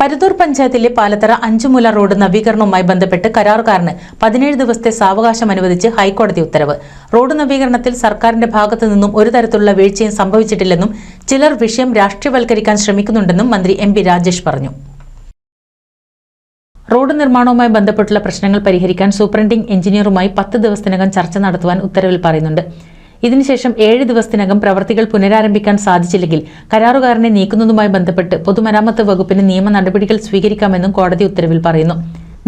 പരുതൂർ പഞ്ചായത്തിലെ പാലത്തറ അഞ്ചുമുല റോഡ് നവീകരണവുമായി ബന്ധപ്പെട്ട് കരാറുകാരന് പതിനേഴ് ദിവസത്തെ സാവകാശം അനുവദിച്ച് ഹൈക്കോടതി ഉത്തരവ്. റോഡ് നവീകരണത്തിൽ സർക്കാരിന്റെ ഭാഗത്തു നിന്നും ഒരു തരത്തിലുള്ള വീഴ്ചയും സംഭവിച്ചിട്ടില്ലെന്നും ചിലർ വിഷയം രാഷ്ട്രീയവൽക്കരിക്കാൻ ശ്രമിക്കുന്നുണ്ടെന്നും മന്ത്രി എം രാജേഷ് പറഞ്ഞു. റോഡ് നിർമ്മാണവുമായി ബന്ധപ്പെട്ടുള്ള പ്രശ്നങ്ങൾ പരിഹരിക്കാൻ സൂപ്രണ്ടിംഗ് എഞ്ചിനീയറുമായി പത്ത് ദിവസത്തിനകം ചർച്ച നടത്തുവാൻ ഉത്തരവിൽ പറയുന്നുണ്ട്. ഇതിനുശേഷം ഏഴ് ദിവസത്തിനകം പ്രവർത്തികൾ പുനരാരംഭിക്കാൻ സാധിച്ചില്ലെങ്കിൽ കരാറുകാരനെ നീക്കുന്നതുമായി ബന്ധപ്പെട്ട് പൊതുമരാമത്ത് വകുപ്പിന് നിയമ നടപടികൾ സ്വീകരിക്കാമെന്നും കോടതി ഉത്തരവിൽ പറയുന്നു.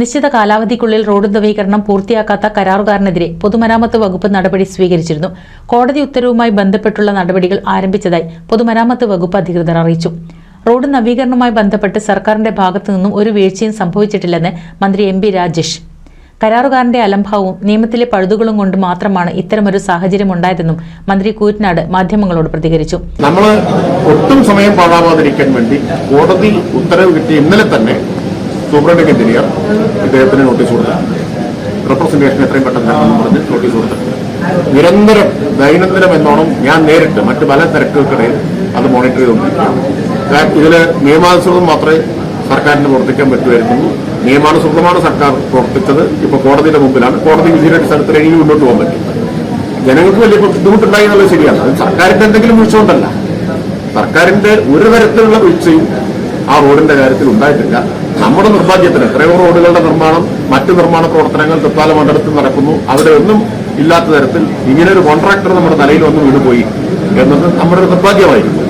നിശ്ചിത കാലാവധിക്കുള്ളിൽ റോഡ് നവീകരണം പൂർത്തിയാക്കാത്ത കരാറുകാരനെതിരെ പൊതുമരാമത്ത് വകുപ്പ് നടപടി സ്വീകരിച്ചിരുന്നു. കോടതി ഉത്തരവുമായി ബന്ധപ്പെട്ടുള്ള നടപടികൾ ആരംഭിച്ചതായി പൊതുമരാമത്ത് വകുപ്പ് അധികൃതർ അറിയിച്ചു. റോഡ് നവീകരണവുമായി ബന്ധപ്പെട്ട് സർക്കാരിന്റെ ഭാഗത്തു നിന്നും ഒരു വീഴ്ചയും സംഭവിച്ചിട്ടില്ലെന്ന് മന്ത്രി എം രാജേഷ് കരാറുകാരന്റെ അലംഭാവവും നിയമത്തിലെ പഴുതുകളും കൊണ്ട് മാത്രമാണ് ഇത്തരമൊരു സാഹചര്യം ഉണ്ടായതെന്നും മന്ത്രി കൂറ്റനാട് മാധ്യമങ്ങളോട് പ്രതികരിച്ചു. നമ്മൾ ഒട്ടും സമയം പാഴാവാതിരിക്കാൻ വേണ്ടി കോടതി ഉത്തരവ് കിട്ടിയ ഇന്നലെ തന്നെ സൂപ്രണ്ടിംഗ് എഞ്ചിനീയർ നോട്ടീസ് കൊടുത്തു. റെപ്രസെന്റേഷൻ എത്രയും പെട്ടെന്ന് പറഞ്ഞ് നോട്ടീസ് കൊടുത്തിട്ടുണ്ട് നിരന്തരം ദൈനംദിനം എന്നോണം ഞാൻ നേരിട്ട് മറ്റ് പല തിരക്കുകൾക്കിടയിൽ അത് മോണിറ്റർ ചെയ്തുകൊണ്ടിരിക്കുകയാണ്. ഇതിൽ നിയമാനുസൃതം മാത്രമേ സർക്കാരിന് പ്രവർത്തിക്കാൻ പറ്റുമായിരുന്നു നിയമാനുസൃതമാണ് സർക്കാർ പ്രവർത്തിച്ചത്. ഇപ്പൊ കോടതിയുടെ മുമ്പിലാണ്. കോടതി വിധിയുടെ അടിസ്ഥാനത്തിൽ ഇനി മുന്നോട്ട് പോകാൻ പറ്റും. ജനങ്ങൾക്ക് വലിയ ബുദ്ധിമുട്ടുണ്ടായി എന്നുള്ളത് ശരിയാണ്. അത് സർക്കാരിന്റെ എന്തെങ്കിലും വീഴ്ച കൊണ്ടല്ല സർക്കാരിന്റെ ഒരു തരത്തിലുള്ള വീഴ്ചയും ആ റോഡിന്റെ കാര്യത്തിൽ ഉണ്ടായിട്ടില്ല. നമ്മുടെ നിർഭാഗ്യത്തിന് എത്രയോ റോഡുകളുടെ നിർമ്മാണം മറ്റ് നിർമ്മാണ പ്രവർത്തനങ്ങൾ തൃത്താല മണ്ഡലത്തിൽ നടക്കുന്നു. അവിടെ ഒന്നും ഇല്ലാത്ത തരത്തിൽ ഇങ്ങനെ ഒരു കോൺട്രാക്ടർ നമ്മുടെ തലയിൽ വന്ന് വീണുപോയി എന്നത് നമ്മുടെ ഒരു നിർഭാഗ്യമായിരുന്നു.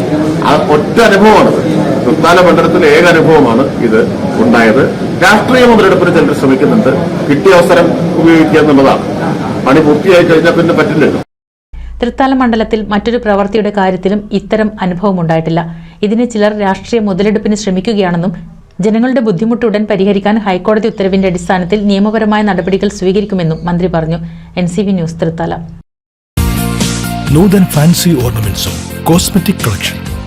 ആ ഒറ്റ അനുഭവമാണത്. തൃത്താല മണ്ഡലത്തിലെ ഏക അനുഭവമാണ് ഇത് ഉണ്ടായത്. രാഷ്ട്രീയ മുതലെടുപ്പിന് ചിലർ ശ്രമിക്കുന്നുണ്ട്. കിട്ടിയ അവസരം ഉപയോഗിക്കുക എന്നുള്ളതാണ്. പണി പൂർത്തിയായി കഴിഞ്ഞാൽ പിന്നെ പറ്റില്ലല്ലോ. തൃത്താല മണ്ഡലത്തിൽ മറ്റൊരു പ്രവൃത്തിയുടെ കാര്യത്തിലും ഇത്തരം അനുഭവം ഉണ്ടായിട്ടില്ല. ഇതിന് ചിലർ രാഷ്ട്രീയ മുതലെടുപ്പിന് ശ്രമിക്കുകയാണെന്നും ജനങ്ങളുടെ ബുദ്ധിമുട്ട് ഉടൻ പരിഹരിക്കാൻ ഹൈക്കോടതി ഉത്തരവിന്റെ അടിസ്ഥാനത്തിൽ നിയമപരമായ നടപടികൾ സ്വീകരിക്കുമെന്നും മന്ത്രി പറഞ്ഞു. N C V news Thrithala. Nuthan fancy ഓർണമെന്റ്സും cosmetic collection.